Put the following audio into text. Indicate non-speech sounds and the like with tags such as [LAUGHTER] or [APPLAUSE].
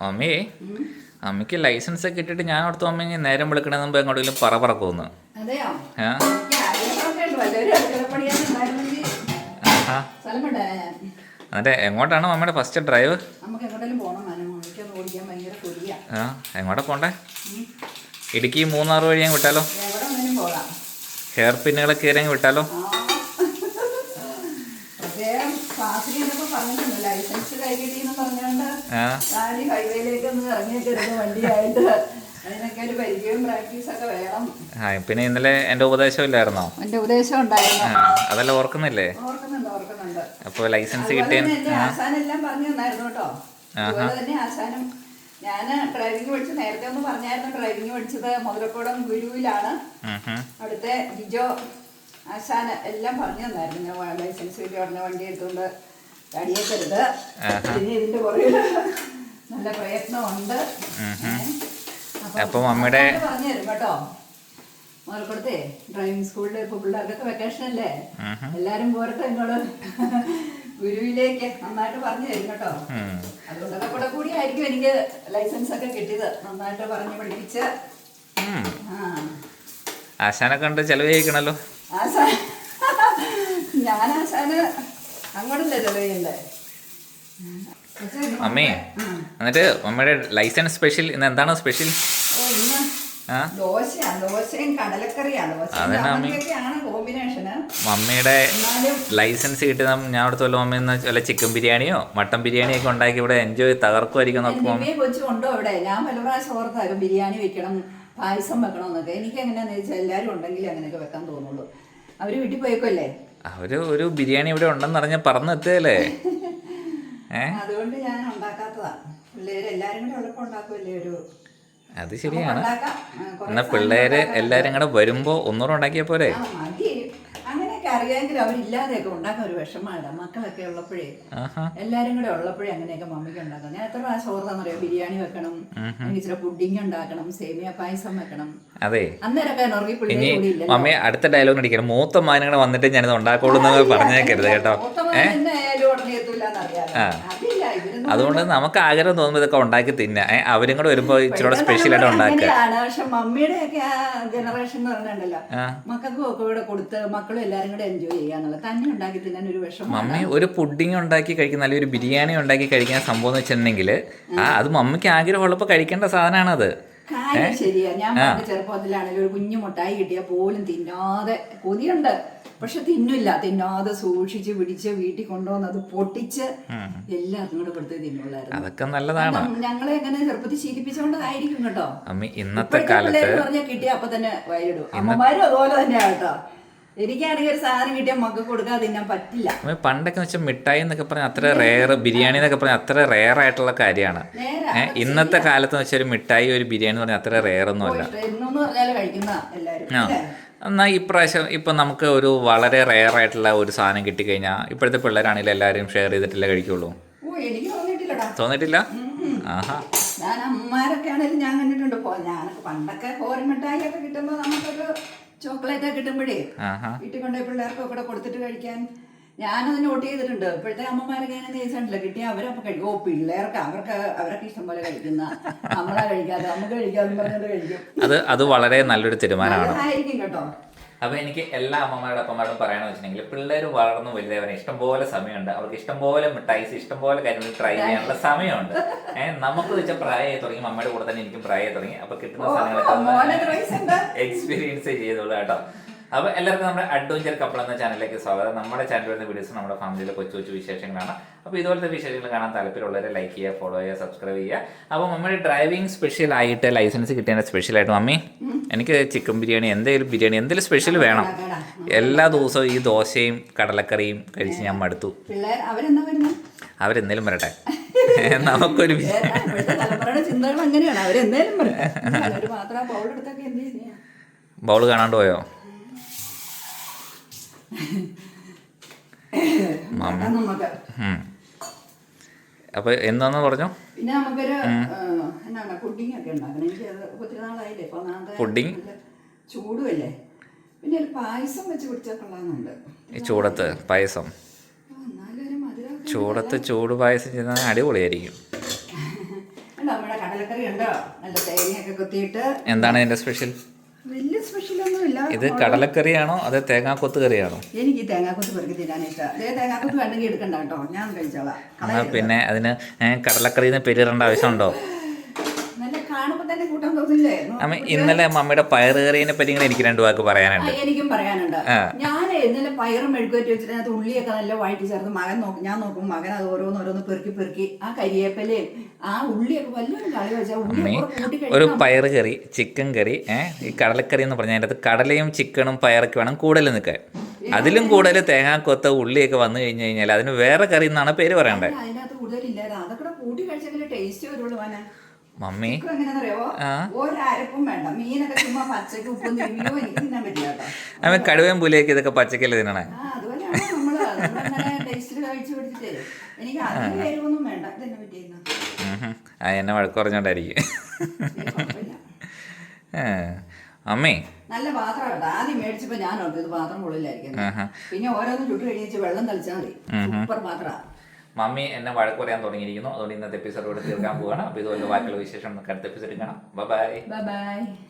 അമ്മേ അമ്മയ്ക്ക് ലൈസൻസ് ഒക്കെ ഇട്ടിട്ട് ഞാൻ അവിടുത്തെ അമ്മ നേരം വിളിക്കണ മുമ്പ് എങ്ങോട്ടെങ്കിലും പറ പറക്കുമെന്ന് ഞാൻ. എന്നിട്ട് എങ്ങോട്ടാണ് അമ്മയുടെ ഫസ്റ്റ് ഡ്രൈവ് ആ എങ്ങോട്ടാ പോണ്ടേ? ഇടുക്കി മൂന്നാർ വഴി അങ്ങ് വിട്ടാലോ? ഹെയർ പിന്നുകളൊക്കെ കയറി അങ്ങ് വിട്ടാലോ ആ. പ്രത്യേകം ക്ലാസ്സിൽ എന്നൊക്കെ പറഞ്ഞിട്ടുണ്ട് ലൈസൻസ് എന്ന് പറഞ്ഞുകൊണ്ട് ഹൈവേയിലേക്ക് ഒന്ന് വണ്ടിയായിട്ട് അതിനൊക്കെ ഒരു പ്രാക്ടീസൊക്കെ വേണം. പിന്നെ ഇന്നലെ എന്റെ ഉപദേശം ഇല്ലായിരുന്നോ? എന്റെ ഉപദേശം ഉണ്ടായിരുന്നു. അതല്ല ഓർക്കുന്നില്ലേ? ഓർക്കുന്നുണ്ട് ഓർക്കുന്നുണ്ട്. അപ്പോൾ ലൈസൻസ് കിട്ടിയ ഞാൻ ആശാനെല്ലാം പറഞ്ഞു തന്നായിരുന്നു കേട്ടോ. അതുപോലെ തന്നെ ആശാനും ഞാൻ ഡ്രൈവിംഗ് പഠിച്ചു നേരത്തെ ഒന്ന് പറഞ്ഞായിരുന്നു ഡ്രൈവിംഗ് പഠിച്ചത് മുതലക്കോടം ഗുരുവിലാണ്. അവിടുത്തെ ജിജോ ആശാന് എല്ലാം പറഞ്ഞു തന്നായിരുന്നു. ഞാൻ ലൈസൻസ് കിട്ടി പറഞ്ഞ വണ്ടി എടുത്തുകൊണ്ട് അടിയേക്കരുത്. പിന്നെ ഇതിന്റെ പുറകിൽ നല്ല പ്രയത്നമുണ്ട്. അപ്പൊ മമ്മിയുടെ- പറഞ്ഞുതരും പറഞ്ഞു തരും കേട്ടോ. മുതൽക്കൊടുത്തേ ഡ്രൈവിംഗ് സ്കൂളിൽ ഇപ്പൊ പിള്ളേർക്കൊക്കെ വെക്കേഷൻ അല്ലേ? എല്ലാരും പോരട്ടെ ഇങ്ങോട്ട് ഗുരുവിലേക്ക് നന്നായിട്ട് പറഞ്ഞു തരും കേട്ടോ. അതുകൊണ്ടൊക്കെ കൂടെ കൂടി ആയിരിക്കും എനിക്ക് ലൈസൻസ് ഒക്കെ കിട്ടിയത്. നന്നായിട്ട് പറഞ്ഞു പഠിപ്പിച്ച്. ആ. ഉണ്ട് ചെലവ് ചെയ്യിക്കണല്ലോ ആശാ ഞാൻ ആശാന് അങ്ങോട്ടല്ലേ ചെലവിയല്ലേ അമ്മേ എന്നിട്ട് അമ്മയുടെ ലൈസൻസ് സ്പെഷ്യൽ ഇന്ന് എന്താണ് സ്പെഷ്യൽ? മമ്മിയുടെ ലൈസൻസ് കിട്ടുന്ന ഞാൻ അവിടുത്തെ വല്ല മമ്മി വല്ല ചിക്കൻ ബിരിയാണിയോ മട്ടൻ ബിരിയാണിയോ ഒക്കെ ഉണ്ടാക്കി ഇവിടെ എൻജോയ് തകർക്കുമായിരിക്കും നോക്കുമ്പോൾ ബിരിയാണി വെക്കണം. പായസം വെക്കണമെന്നൊക്കെ എനിക്ക് എങ്ങനെയാന്ന് വെച്ചാൽ എല്ലാവരും ഉണ്ടെങ്കിൽ അങ്ങനെയൊക്കെ വെക്കാൻ തോന്നുള്ളൂ. അവർ വീട്ടിൽ പോയേക്കല്ലേ അവർ ഒരു ബിരിയാണി ഇവിടെ ഉണ്ടെന്ന് അറിഞ്ഞ പറഞ്ഞു എത്തിയല്ലേ [LAUGHS] അതുകൊണ്ട് ഞാൻ ഉണ്ടാക്കാത്തതാ. പിള്ളേരെല്ലാരും കൂടെ ഉള്ളപ്പോ ഉണ്ടാക്കുമല്ലേ ഒരു അത് ശരിയാണ്. എന്നാ പിള്ളേര് എല്ലാരും കൂടെ വരുമ്പോ ഒന്നൂടെ ഉണ്ടാക്കിയ പോരെ? അറിയാമെങ്കിൽ അവരില്ലാതെയൊക്കെ ഉണ്ടാക്കാൻ ഒരു വിഷമമാണ് മക്കളൊക്കെ ഉള്ളപ്പോഴേ എല്ലാരും കൂടെ ഉള്ളപ്പോഴേ അങ്ങനെയൊക്കെ മമ്മിക്ക് ഉണ്ടാക്കാം. ഞാൻ എത്ര പ്രാവശ്യം ഓർത്താന്നറിയോ ബിരിയാണി വെക്കണം ഇച്ചിരി പുഡിംഗ് ഉണ്ടാക്കണം സേമിയ പായസം വെക്കണം. അതെ. അന്നേരമൊക്കെ മമ്മി അടുത്ത ഡയലോഗ് അടിക്കണം മൂത്ത മാനങ്ങൾ വന്നിട്ട് ഞാനിത് ഉണ്ടാക്കുള്ളൂ പറഞ്ഞേക്കരുത് കേട്ടോ. ഏ? അതുകൊണ്ട് നമുക്ക് ആഗ്രഹം തോന്നുമ്പോൾ ഇതൊക്കെ ഉണ്ടാക്കി തിന്നാ. അവരും കൂടെ വരുമ്പോ ഇച്ചിരി സ്പെഷ്യൽ ആയിട്ട് ഉണ്ടാക്കുക. പക്ഷെ മമ്മിയുടെ ഒക്കെ ആ ജനറേഷൻ എന്ന് പറഞ്ഞിട്ടുണ്ടല്ലോ. മക്കൾക്കും ഒക്കെ ഇവിടെ കൊടുത്ത് മക്കളും എല്ലാരും കൂടെ എൻജോയ് ചെയ്യാന്നുള്ളത് തന്നെ ഉണ്ടാക്കി തിന്നാൻ ഒരു വിഷമം മമ്മി ഒരു പുഡിംഗ് ഉണ്ടാക്കി കഴിക്കുന്ന അല്ലെങ്കിൽ ഒരു ബിരിയാണി ഉണ്ടാക്കി കഴിക്കുന്ന സംഭവം എന്ന് വെച്ചിട്ടുണ്ടെങ്കിൽ ആ അത് മമ്മിക്ക് ആഗ്രഹമുള്ളപ്പോൾ കഴിക്കേണ്ട സാധനമാണത്. കാര്യം ശരിയാ. ഞാൻ പണ്ട് ചെറുപ്പത്തിലാണെങ്കിൽ ഒരു കുഞ്ഞു മുട്ടായി കിട്ടിയാൽ പോലും തിന്നാതെ കൊതിയുണ്ട്. പക്ഷെ തിന്നില്ല. തിന്നാതെ സൂക്ഷിച്ച് പിടിച്ച് വീട്ടിൽ കൊണ്ടുവന്നത് പൊട്ടിച്ച് എല്ലാവർക്കും കൂടെ കൊടുത്ത് തിന്നുള്ളായിരുന്നു. അതൊക്കെ നല്ലതാണ്. ഞങ്ങളെ എങ്ങനെ ചെറുപ്പത്തിൽ ശീലിപ്പിച്ചുകൊണ്ടതായിരിക്കും കേട്ടോ. ഇന്നത്തെ കാലത്ത് പറഞ്ഞാൽ കിട്ടിയ അപ്പൊ തന്നെ വയലിടും. അമ്മമാരും അതുപോലെ തന്നെയാ കേട്ടോ. എനിക്കാണെങ്കിൽ ഒരു സാധനം കിട്ടിയാൽ മക്കൾക്ക് കൊടുക്കാതെ തിന്നാൻ പറ്റില്ല. പണ്ടൊക്കെ വെച്ചാൽ മിഠായി എന്നൊക്കെ പറഞ്ഞാൽ അത്ര റെയർ ബിരിയാണി എന്നൊക്കെ പറഞ്ഞാൽ അത്ര റെയർ ആയിട്ടുള്ള കാര്യമാണ്. ഇന്നത്തെ കാലത്ത് വെച്ചാൽ ഒരു മിഠായി ഒരു ബിരിയാണി എന്ന് പറഞ്ഞാൽ അത്ര റെയർ ഒന്നും അല്ല? എന്നാൽ ഇപ്രാവശ്യം ഇപ്പം നമുക്ക് ഒരു വളരെ റെയർ ആയിട്ടുള്ള ഒരു സാധനം കിട്ടിക്കഴിഞ്ഞാൽ ഇപ്പോഴത്തെ പിള്ളേരാണെങ്കിലും എല്ലാവരും ഷെയർ ചെയ്തിട്ടല്ലേ കഴിക്കുള്ളൂ? ആഹാ. ഞാൻ അമ്മമാരൊക്കെ ആണെങ്കിലും ഞാൻ കണ്ടിട്ടുണ്ട്. ഞാനൊക്കെ പണ്ടൊക്കെ കോരൻ മിഠായി ഒക്കെ കിട്ടുമ്പോൾ നമുക്കൊരു ചോക്ലേറ്റ് ഒക്കെ കിട്ടുമ്പോഴേ വീട്ടിൽ കൊണ്ടുപോയി പിള്ളേർക്കൊക്കെ കൂടെ കൊടുത്തിട്ട് കഴിക്കാൻ ഞാനത് നോട്ട് ചെയ്തിട്ടുണ്ട്. ഇപ്പോഴത്തെ അമ്മമാരൊക്കെ അങ്ങനെ ചോദിച്ചിട്ടില്ല കിട്ടിയ അവരപ്പൊ കഴിക്കും. ഓ പിള്ളേർക്ക് അവർക്ക് അവരൊക്കെ ഇഷ്ടം പോലെ കഴിക്കുന്ന നമ്മളാ കഴിക്കാതെ നമുക്ക് കഴിക്കാതെ പറഞ്ഞിട്ട് കഴിക്കും. അത് അത് വളരെ നല്ലൊരു തീരുമാനമാണ്. ആയിരിക്കും കേട്ടോ. അപ്പൊ എനിക്ക് എല്ലാ അമ്മമാരുടെ അപ്പന്മാരോടും പറയണമെന്ന് വെച്ചിട്ടുണ്ടെങ്കിൽ പിള്ളേർ വളർന്നു വലുതാവനെ ഇഷ്ടംപോലെ സമയമുണ്ട്. അവർക്ക് ഇഷ്ടംപോലെ മിഠായിസ് ഇഷ്ടംപോലെ കാര്യങ്ങൾ ട്രൈ ചെയ്യാനുള്ള സമയമുണ്ട്. ഏഹ് നമുക്ക് വെച്ച പ്രായമായി തുടങ്ങി അമ്മയുടെ കൂടെ തന്നെ എനിക്കും പ്രായമായി തുടങ്ങി. അപ്പൊ കിട്ടുന്ന സാധനങ്ങളൊക്കെ എക്സ്പീരിയൻസ് ചെയ്തോളൂ കേട്ടോ. അപ്പൊ എല്ലാവർക്കും നമ്മുടെ അഡ്വഞ്ചർ കപ്പിൾ എന്ന ചാനലിലേക്ക് സ്വാഗതം. നമ്മുടെ ചാനൽ വരുന്ന വീഡിയോസ് നമ്മുടെ ഫാമിലിയിലെ കൊച്ചു കൊച്ചു വിശേഷങ്ങളാണ്. അപ്പോൾ ഇതുപോലത്തെ വിശേഷങ്ങൾ കാണാൻ താല്പര്യമുള്ളവരെ ലൈക്ക് ചെയ്യുക ഫോളോ ചെയ്യുക സബ്സ്ക്രൈബ് ചെയ്യുക. അപ്പോൾ മമ്മിയുടെ ഡ്രൈവിംഗ് സ്പെഷ്യൽ ആയിട്ട് ലൈസൻസ് കിട്ടിയ സ്പെഷ്യൽ ആയിട്ട് മമ്മി. എനിക്ക് ചിക്കൻ ബിരിയാണി എന്തെങ്കിലും ബിരിയാണി എന്തെങ്കിലും സ്പെഷ്യൽ വേണം. എല്ലാ ദിവസവും ഈ ദോശയും കടലക്കറിയും കഴിച്ച് ഞാൻ മടുത്തു. അവരെന്തേലും വരട്ടെ. നമുക്കൊരു ചിന്തകൾ അങ്ങനെയാണ്. അവരെന്തേലും ബൗൾ കാണാണ്ട് പോയോ. അപ്പൊ എന്താന്ന് പറഞ്ഞു? പിന്നെ നമുക്കൊരു എന്നാണ് പുഡിംഗ് ഒക്കെ ഉണ്ടാക്കണം. എനിക്ക് അത് ഒത്തിരി നാളായില്ലേ? ഇപ്പൊ പുഡിംഗ്? ചൂടുമല്ലേ? പിന്നെ ഒരു പായസം വെച്ച് കുടിച്ചാൽ കൊള്ളാന്നുണ്ട് ഈ ചൂടത്ത് പായസം. ചൂടത്ത് ചൂട് പായസം ചെയ്താൽ അടിപൊളിയായിരിക്കും. [LAUGHS] നമ്മുടെ കടലക്കറി ഉണ്ടോ? നല്ല തേങ്ങയൊക്കെ കുത്തിയിട്ട്. എന്താണ് ഇതിന്റെ സ്പെഷ്യൽ ഇത് കടലക്കറിയാണോ അതോ തേങ്ങാക്കൊത്ത് കറിയാണോ? എനിക്ക് തേങ്ങാക്കൊത്ത് പെറുക്കി തിന്നാൻ ഇഷ്ടം. വേണമെങ്കിൽ എടുക്കണ്ട കേട്ടോ. ഞാൻ കഴിച്ചോളാം. പിന്നെ അതിന് കടലക്കറിന്ന് പേരിടേണ്ട ആവശ്യമുണ്ടോ നല്ല കാണുമ്പോ തന്നെ കൂട്ടാൻ തോന്നില്ലേ അമ്മ ഇന്നലെ മമ്മിയുടെ പയർ കറിയെ പറ്റി എനിക്ക് രണ്ടു വാക്ക് പറയാനുണ്ട്. എനിക്കും പറയാനുണ്ട്. ഞാൻ ഇന്നലെ പയറും മെഴുകുവറ്റി വെച്ചിട്ട് അതിനകത്ത് ഉള്ളിയൊക്കെ നല്ല വഴറ്റി ചേർത്ത് മകൻ നോക്കും ഞാൻ നോക്കും മകൻ അത് ഓരോന്ന് പെറുക്കി പെറുക്കി ആ കരിയേപ്പലയും ആ ഉള്ളിയൊക്കെ വലിയൊരു കളി വെച്ചാൽ ഒരു പയർ കറി ചിക്കൻ കറി ഏഹ് ഈ കടലക്കറി എന്ന് പറഞ്ഞാൽ അതിനകത്ത് കടലയും ചിക്കനും പയറൊക്കെ വേണം കൂടുതൽ നിൽക്കാൻ. അതിലും കൂടുതൽ തേങ്ങാക്കൊത്ത ഉള്ളിയൊക്കെ വന്നു കഴിഞ്ഞു കഴിഞ്ഞാൽ അതിന് വേറെ കറി എന്നാണ് പേര് പറയേണ്ടത് അതിനകത്ത് കൂടുതലില്ലായിരുന്നു. അതൊക്കെ കൂടെ കൂട്ടി കഴിച്ചെങ്കിലും ടേസ്റ്റ് വരുള്ളൂ മമ്മി. അമ്മ കടുവയും പുലിയൊക്കെ ഇതൊക്കെ പച്ചക്കല്ലേ തിന്നണേ. ആ എന്നെ വഴക്ക് കുറഞ്ഞോണ്ടായിരിക്കും. അമ്മേ. നല്ല പാത്രം കേട്ടോ ആദ്യം മേടിച്ചപ്പോ ഞാൻ ഓർത്തു ഇത് പാത്രം കൊള്ളില്ലായിരിക്കും പിന്നെ ഓരോന്ന് ചുട്ടു കഴിഞ്ഞ് വെള്ളം തളിച്ചാൽ മതി. സൂപ്പർ പാത്രമാണ് മമ്മി എന്നെ വഴക്ക് പറയാൻ തുടങ്ങിയിരിക്കുന്നു. അതുകൊണ്ട് ഇന്നത്തെ എപ്പിസോഡ് ഇവിടെ തീർക്കാൻ പോവുകയാണ് അപ്പോൾ ഇതുപോലെ ബാക്കിയുള്ള വിശേഷം നമുക്ക് അടുത്ത എപ്പിസോഡിൽ കാണാം. Bye bye bye